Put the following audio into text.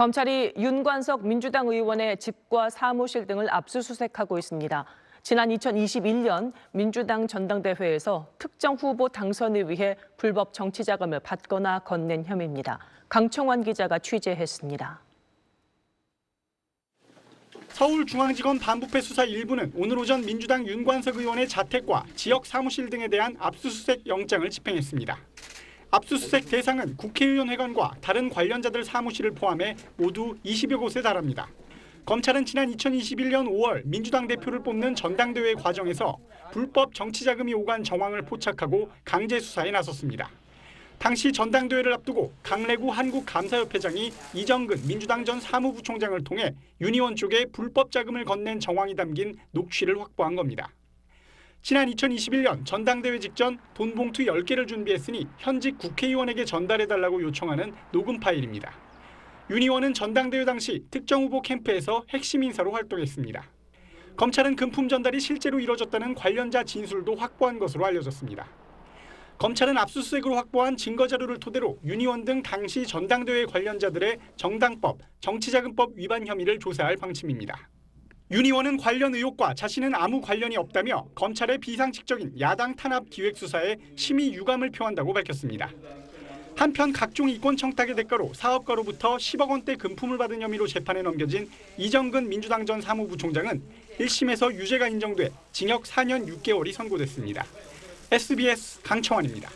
검찰이 윤관석 민주당 의원의 집과 사무실 등을 압수수색하고 있습니다. 지난 2021년 민주당 전당대회에서 특정 후보 당선을 위해 불법 정치 자금을 받거나 건넨 혐의입니다. 강청환 기자가 취재했습니다. 서울중앙지검 반부패 수사 1부는 오늘 오전 민주당 윤관석 의원의 자택과 지역 사무실 등에 대한 압수수색 영장을 집행했습니다. 압수수색 대상은 국회의원 회관과 다른 관련자들 사무실을 포함해 모두 20여 곳에 달합니다. 검찰은 지난 2021년 5월 민주당 대표를 뽑는 전당대회 과정에서 불법 정치자금이 오간 정황을 포착하고 강제 수사에 나섰습니다. 당시 전당대회를 앞두고 강래구 한국감사협회장이 이정근 민주당 전 사무부총장을 통해 윤 의원 쪽에 불법 자금을 건넨 정황이 담긴 녹취를 확보한 겁니다. 지난 2021년 전당대회 직전 돈 봉투 10개를 준비했으니 현직 국회의원에게 전달해달라고 요청하는 녹음 파일입니다. 윤 의원은 전당대회 당시 특정 후보 캠프에서 핵심 인사로 활동했습니다. 검찰은 금품 전달이 실제로 이뤄졌다는 관련자 진술도 확보한 것으로 알려졌습니다. 검찰은 압수수색으로 확보한 증거 자료를 토대로 윤 의원 등 당시 전당대회 관련자들의 정당법, 정치자금법 위반 혐의를 조사할 방침입니다. 윤 의원은 관련 의혹과 자신은 아무 관련이 없다며 검찰의 비상식적인 야당 탄압 기획 수사에 심히 유감을 표한다고 밝혔습니다. 한편 각종 이권 청탁의 대가로 사업가로부터 10억 원대 금품을 받은 혐의로 재판에 넘겨진 이정근 민주당 전 사무부총장은 1심에서 유죄가 인정돼 징역 4년 6개월이 선고됐습니다. SBS 강청환입니다.